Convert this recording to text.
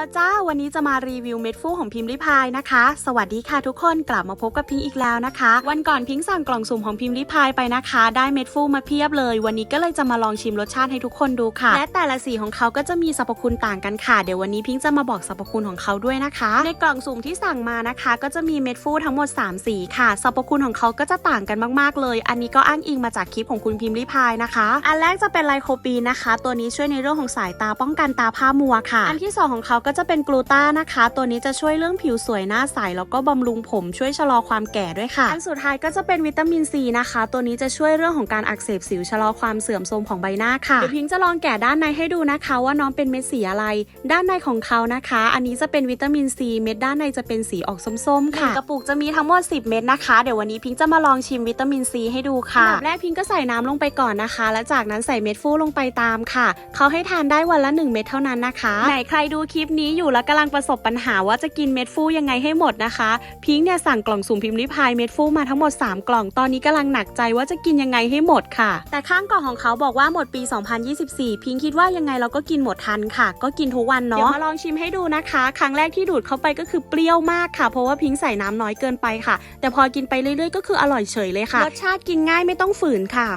แล้วจ้า วันนี้จะมารีวิวเม็ดฟูของพิมพ์ริพายนะคะ สวัสดีค่ะทุกคนกลับมาพบกับพิงค์อีกแล้วนะคะ วันก่อนพิงค์สั่งกล่องสุ่มของพิมพ์ริพายไปนะคะ ได้เม็ดฟูมาเพียบเลย วันนี้ก็เลยจะมาลองชิมรสชาติให้ทุกคนดูค่ะ และแต่ละสีของเขาก็จะมีสรรพคุณต่างกันค่ะ เดี๋ยววันนี้พิงค์จะมาบอกสรรพคุณของเขาด้วยนะคะ ในกล่องสุ่มที่สั่งมานะคะ ก็จะมีเม็ดฟูทั้งหมด 3 สีค่ะ สรรพคุณของเขาก็จะต่างกันมากๆเลย อันนี้ก็อ้างอิงมาจากคลิปของคุณพิมพ์ริพายนะคะ อันแรกจะเป็นไลโคปีนนะคะ ตัวนี้ช่วยในเรื่องของสายตาป้องกันตาผ้ามัวค่ะ อันที่สองของเขาก็จะเป็นกลูตานะคะ ตัวนี้จะช่วยเรื่องผิวสวยหน้าใสแล้วก็บำรุงผมช่วยชะลอความแก่ด้วยค่ะ อันสุดท้ายก็จะเป็นวิตามินซีนะคะ ตัวนี้จะช่วยเรื่องของการอักเสบสิวชะลอความเสื่อมโทรมของใบหน้าค่ะเดี๋ยวพิงค์จะลองแกะด้านในให้ดูนะคะ ว่าน้องเป็นเม็ดสีอะไร ด้านในของเขานะคะ อันนี้จะเป็นวิตามินซีเม็ดด้านในจะเป็นสีออกส้มๆค่ะกระปุกจะมีทั้งหมด 10 เม็ดนะคะ เดี๋ยววันนี้พิงค์จะมาลองชิมวิตามินซีให้ดูค่ะอันดับแรกพิงค์ก็ใส่น้ำลงไปก่อนนะคะ และจากนั้นใส่เม็ดฟูลงไปตามค่ะเขาให้ทานได้วันละ 1 เม็ดเท่านั้นนะคะ ไหนใครดูคลิปนี้อยู่แล้วกำลังประสบปัญหาว่าจะกินเม็ดฟูยังไงให้หมดนะคะ พิงค์เนี่ยสั่งกล่องสุ่มพิมพ์ริพายเม็ดฟูมาทั้งหมด 3 กล่องตอนนี้กำลังหนักใจว่าจะกินยังไงให้หมดค่ะ แต่ข้างกล่องของเขาบอกว่าหมดปี 2024 พิงค์คิดว่ายังไงเราก็กินหมดทันค่ะ ก็กินทุกวันเนาะเดี๋ยวมาลองชิมให้ดูนะคะ ครั้งแรกที่ดูดเข้าไปก็คือเปรี้ยวมากค่ะ เพราะว่าพิงค์ใส่น้ำน้อยเกินไปค่ะ แต่พอกินไปเรื่อยๆ ก็คืออร่อยเฉยเลยค่ะรสชาติกินง่ายไม่ต้องฝืนค่ะ